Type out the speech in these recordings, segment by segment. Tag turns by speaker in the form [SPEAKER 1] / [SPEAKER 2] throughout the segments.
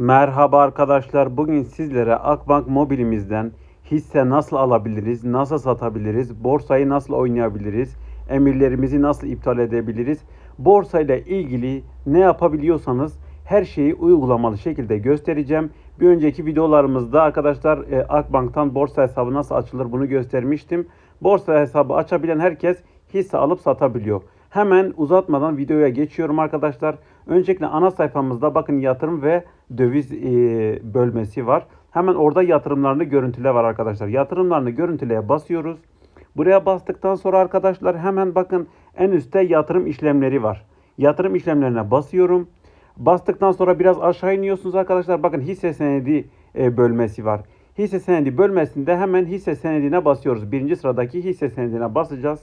[SPEAKER 1] Merhaba arkadaşlar. Bugün sizlere Akbank mobilimizden hisse nasıl alabiliriz, nasıl satabiliriz, borsayı nasıl oynayabiliriz, emirlerimizi nasıl iptal edebiliriz, borsayla ilgili ne yapabiliyorsanız her şeyi uygulamalı şekilde göstereceğim. Bir önceki videolarımızda arkadaşlar e, Akbank'tan borsa hesabı nasıl açılır bunu göstermiştim. Borsa hesabı açabilen herkes hisse alıp satabiliyor. Hemen uzatmadan videoya geçiyorum arkadaşlar. Öncelikle ana sayfamızda bakın yatırım ve döviz e, bölmesi var. Hemen orada yatırımlarını görüntüle var arkadaşlar. Yatırımlarını görüntüleye basıyoruz. Buraya bastıktan sonra arkadaşlar hemen bakın en üstte yatırım işlemleri var. Yatırım işlemlerine basıyorum. Bastıktan sonra biraz aşağı iniyorsunuz arkadaşlar. Bakın hisse senedi e, bölmesi var. Hisse senedi bölmesinde hemen hisse senedine basıyoruz. Birinci sıradaki hisse senedine basacağız.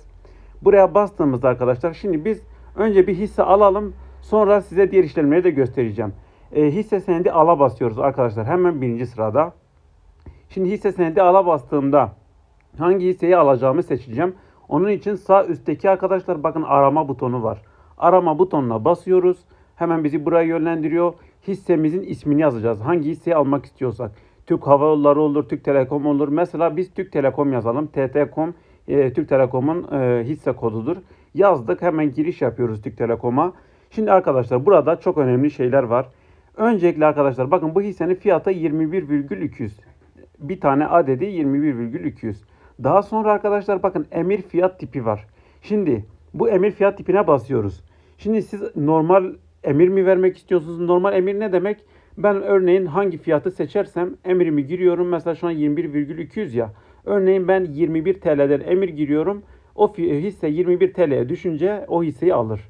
[SPEAKER 1] Buraya bastığımızda arkadaşlar şimdi biz önce bir hisse alalım. Sonra size diğer işlemleri de göstereceğim. E, hisse senedi ala basıyoruz arkadaşlar. Hemen birinci sırada. Şimdi hisse senedi ala bastığımda hangi hisseyi alacağımı seçeceğim. Onun için sağ üstteki arkadaşlar bakın arama butonu var. Arama butonuna basıyoruz. Hemen bizi buraya yönlendiriyor. Hissemizin ismini yazacağız. Hangi hisseyi almak istiyorsak. Türk Hava Yolları olur, Türk Telekom olur. Mesela biz Türk Telekom yazalım. TT.com e, Türk Telekom'un e, hisse kodudur. Yazdık. Hemen giriş yapıyoruz Türk Telekom'a. Şimdi arkadaşlar burada çok önemli şeyler var. Öncelikle arkadaşlar bakın bu hissenin fiyatı 21,200. Bir tane adedi 21,200. Daha sonra arkadaşlar bakın emir fiyat tipi var. Şimdi bu emir fiyat tipine basıyoruz. Şimdi siz normal emir mi vermek istiyorsunuz? Normal emir ne demek? Ben örneğin hangi fiyatı seçersem emirimi giriyorum. Mesela şu an 21,200 ya. Örneğin ben 21 TL'den emir giriyorum. O hisse 21 TL'ye düşünce o hisseyi alır.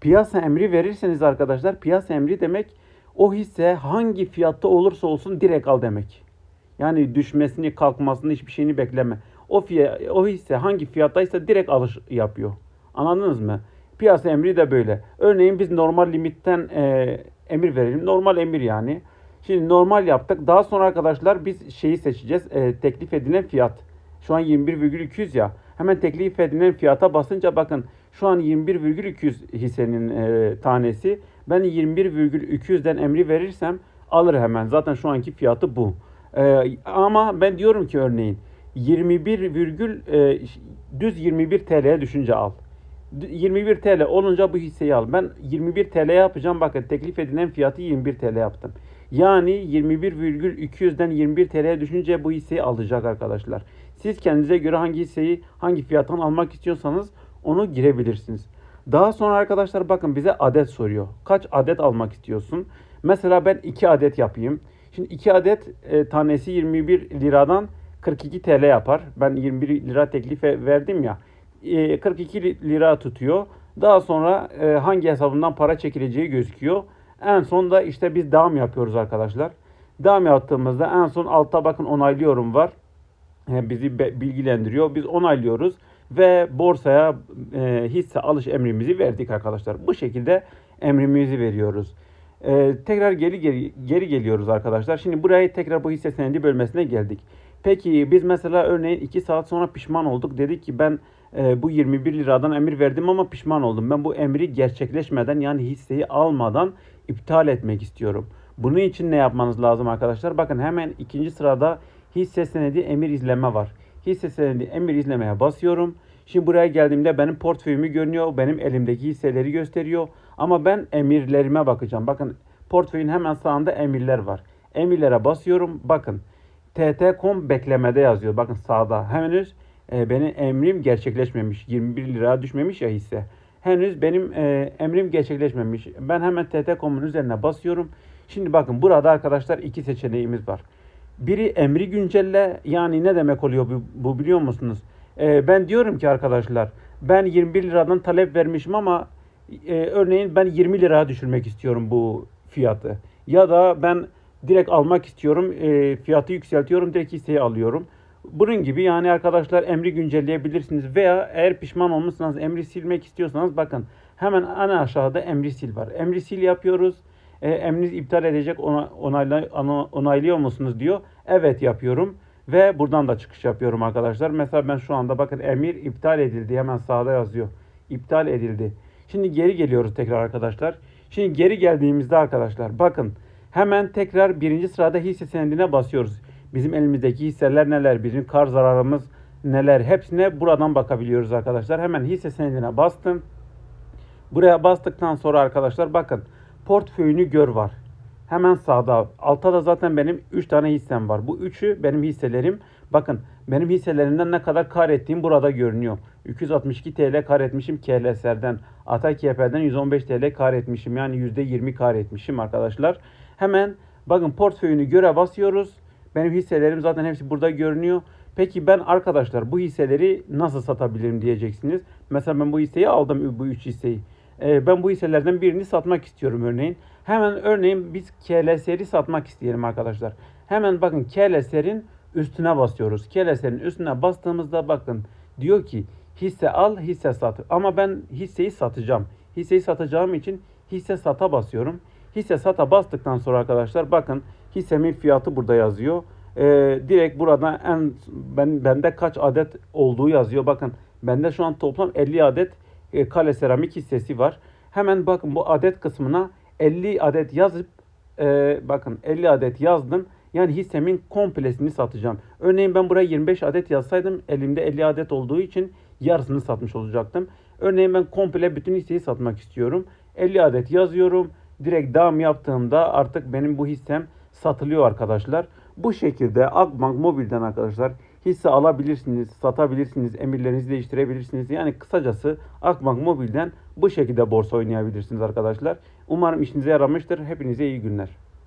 [SPEAKER 1] Piyasa emri verirseniz arkadaşlar piyasa emri demek o hisse hangi fiyatta olursa olsun direkt al demek. Yani düşmesini, kalkmasını hiçbir şeyini bekleme. O fiyat, o hisse hangi fiyattaysa direkt alış yapıyor. Anladınız mı? Piyasa emri de böyle. Örneğin biz normal limitten e, emir verelim. Normal emir yani. Şimdi normal yaptık. Daha sonra arkadaşlar biz şeyi seçeceğiz. E, teklif edilen fiyat. Şu an 21,200 ya. Hemen teklif edilen fiyata basınca bakın şu an 21,200 hissenin e, tanesi. Ben 21,200'den emri verirsem alır hemen. Zaten şu anki fiyatı bu. E, ama ben diyorum ki örneğin 21 virgül e, düz 21 TL'ye düşünce al. 21 TL olunca bu hisseyi al. Ben 21 TL yapacağım. Bakın teklif edilen fiyatı 21 TL yaptım. Yani 21,200'den 21 TL'ye düşünce bu hisseyi alacak arkadaşlar. Siz kendinize göre hangi hisseyi hangi fiyattan almak istiyorsanız onu girebilirsiniz. Daha sonra arkadaşlar bakın bize adet soruyor. Kaç adet almak istiyorsun? Mesela ben 2 adet yapayım. Şimdi 2 adet e, tanesi 21 liradan 42 TL yapar. Ben 21 lira teklif verdim ya. E, 42 lira tutuyor. Daha sonra e, hangi hesabından para çekileceği gözüküyor. En son da işte biz devam yapıyoruz arkadaşlar. Devam yaptığımızda en son altta bakın onaylıyorum var. E, bizi bilgilendiriyor. Biz onaylıyoruz ve borsaya e, hisse alış emrimizi verdik arkadaşlar. Bu şekilde emrimizi veriyoruz. E, tekrar geri, geri geri geliyoruz arkadaşlar. Şimdi buraya tekrar bu hisse senedi bölmesine geldik. Peki biz mesela örneğin 2 saat sonra pişman olduk. Dedik ki ben e, bu 21 liradan emir verdim ama pişman oldum. Ben bu emri gerçekleşmeden yani hisseyi almadan iptal etmek istiyorum. Bunun için ne yapmanız lazım arkadaşlar? Bakın hemen ikinci sırada hisse senedi emir izleme var. Hisse senedi emir izlemeye basıyorum. Şimdi buraya geldiğimde benim portföyümü görünüyor. Benim elimdeki hisseleri gösteriyor. Ama ben emirlerime bakacağım. Bakın portföyün hemen sağında emirler var. Emirlere basıyorum. Bakın TT.com beklemede yazıyor. Bakın sağda. Henüz e, benim emrim gerçekleşmemiş. 21 lira düşmemiş ya hisse. Henüz benim e, emrim gerçekleşmemiş. Ben hemen TT.com'un üzerine basıyorum. Şimdi bakın burada arkadaşlar iki seçeneğimiz var. Biri emri güncelle yani ne demek oluyor bu, bu biliyor musunuz? Ee, ben diyorum ki arkadaşlar ben 21 liradan talep vermişim ama e, örneğin ben 20 liraya düşürmek istiyorum bu fiyatı. Ya da ben direkt almak istiyorum e, fiyatı yükseltiyorum direkt hisseyi alıyorum. Bunun gibi yani arkadaşlar emri güncelleyebilirsiniz veya eğer pişman olmuşsanız emri silmek istiyorsanız bakın hemen en aşağıda emri sil var. Emri sil yapıyoruz. E, emriniz iptal edecek ona, onayla, onaylıyor musunuz diyor. Evet yapıyorum. Ve buradan da çıkış yapıyorum arkadaşlar. Mesela ben şu anda bakın emir iptal edildi. Hemen sağda yazıyor. İptal edildi. Şimdi geri geliyoruz tekrar arkadaşlar. Şimdi geri geldiğimizde arkadaşlar bakın Hemen tekrar birinci sırada hisse senedine basıyoruz. Bizim elimizdeki hisseler neler, bizim kar zararımız neler hepsine buradan bakabiliyoruz arkadaşlar. Hemen hisse senedine bastım. Buraya bastıktan sonra arkadaşlar bakın portföyünü gör var. Hemen sağda. Altta da zaten benim 3 tane hissem var. Bu üçü benim hisselerim. Bakın benim hisselerimden ne kadar kar ettiğim burada görünüyor. 262 TL kar etmişim KLSR'den. Atakiyefe'den 115 TL kar etmişim. Yani %20 kar etmişim arkadaşlar. Hemen bakın portföyünü göre basıyoruz. Benim hisselerim zaten hepsi burada görünüyor. Peki ben arkadaşlar bu hisseleri nasıl satabilirim diyeceksiniz. Mesela ben bu hisseyi aldım bu 3 hisseyi. Ee, ben bu hisselerden birini satmak istiyorum örneğin. Hemen örneğin biz KLSR'i satmak isteyelim arkadaşlar. Hemen bakın KLSR'in üstüne basıyoruz. KLSR'in üstüne bastığımızda bakın diyor ki hisse al hisse sat. Ama ben hisseyi satacağım. Hisseyi satacağım için hisse sata basıyorum. Hisse sata bastıktan sonra arkadaşlar bakın hissemin fiyatı burada yazıyor. Ee, direkt burada en ben bende kaç adet olduğu yazıyor. Bakın bende şu an toplam 50 adet e, kale seramik hissesi var. Hemen bakın bu adet kısmına 50 adet yazıp e, bakın 50 adet yazdım. Yani hissemin komplesini satacağım. Örneğin ben buraya 25 adet yazsaydım elimde 50 adet olduğu için yarısını satmış olacaktım. Örneğin ben komple bütün hisseyi satmak istiyorum. 50 adet yazıyorum. Direkt devam yaptığımda artık benim bu hissem satılıyor arkadaşlar. Bu şekilde Akbank Mobil'den arkadaşlar hisse alabilirsiniz, satabilirsiniz, emirlerinizi değiştirebilirsiniz. Yani kısacası Akbank Mobil'den bu şekilde borsa oynayabilirsiniz arkadaşlar. Umarım işinize yaramıştır. Hepinize iyi günler.